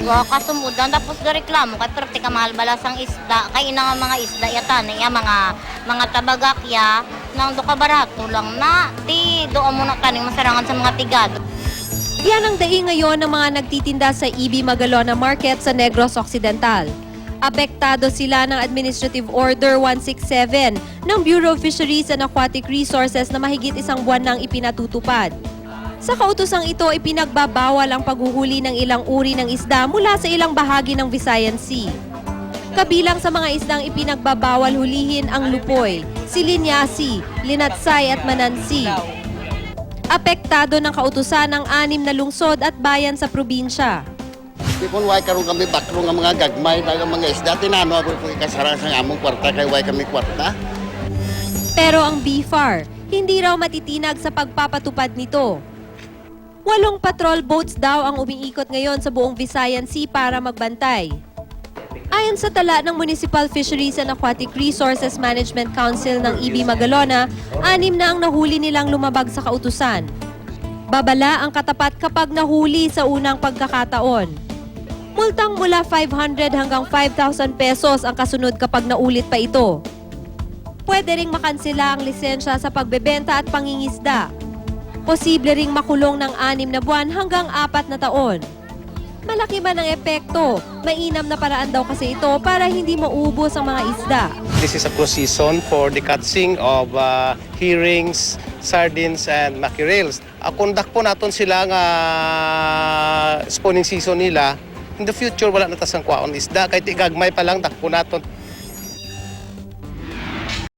Wa kasumudan tapos do reklamo kay pero tika mahal balasang isda kay ina nga mga isda yatan ya mga mga tabagakya nang do ka barato lang na ti do mo na kaning masarangan sa mga tigado. Yan ang daing ngayon ng mga nagtitinda sa EB Magalona Market sa Negros Occidental. Apektado sila ng Administrative Order 167 ng Bureau of Fisheries and Aquatic Resources na mahigit isang buwan nang ipinatutupad. Sa kautosang ito, ipinagbabawal ang paghuhuli ng ilang uri ng isda mula sa ilang bahagi ng Visayan Sea. Kabilang sa mga isdang ipinagbabawal hulihin ang lupoy, silinyasi, linatsay at manansi. Apektado ng kautusan ng anim na lungsod at bayan sa probinsya. Kung way karon kami bakro nga mga gagmay na mga isda, tinano ako kung ikasara sa among kwarta kay way kami kwarta. Pero ang BFAR, hindi raw matitinag sa pagpapatupad nito. Walong patrol boats daw ang umiikot ngayon sa buong Visayan Sea para magbantay. Ayon sa tala ng Municipal Fisheries and Aquatic Resources Management Council ng EB Magalona, anim na ang nahuli nilang lumabag sa kautusan. Babala ang katapat kapag nahuli sa unang pagkakataon. Multang mula 500 hanggang 5,000 pesos ang kasunod kapag naulit pa ito. Pwede ring makansela ang lisensya sa pagbebenta at pangingisda. Posible ring makulong ng anim na buwan hanggang apat na taon. Malaki man ang epekto, mainam na paraan daw kasi ito para hindi maubos ang mga isda. This is a cruise season for the catching of uh, herrings, sardines, and mackerels. Uh, po naton sila nga spawning season nila. In the future, wala na tasang kwaon isda. Kahit igagmay pa lang, dakpo naton.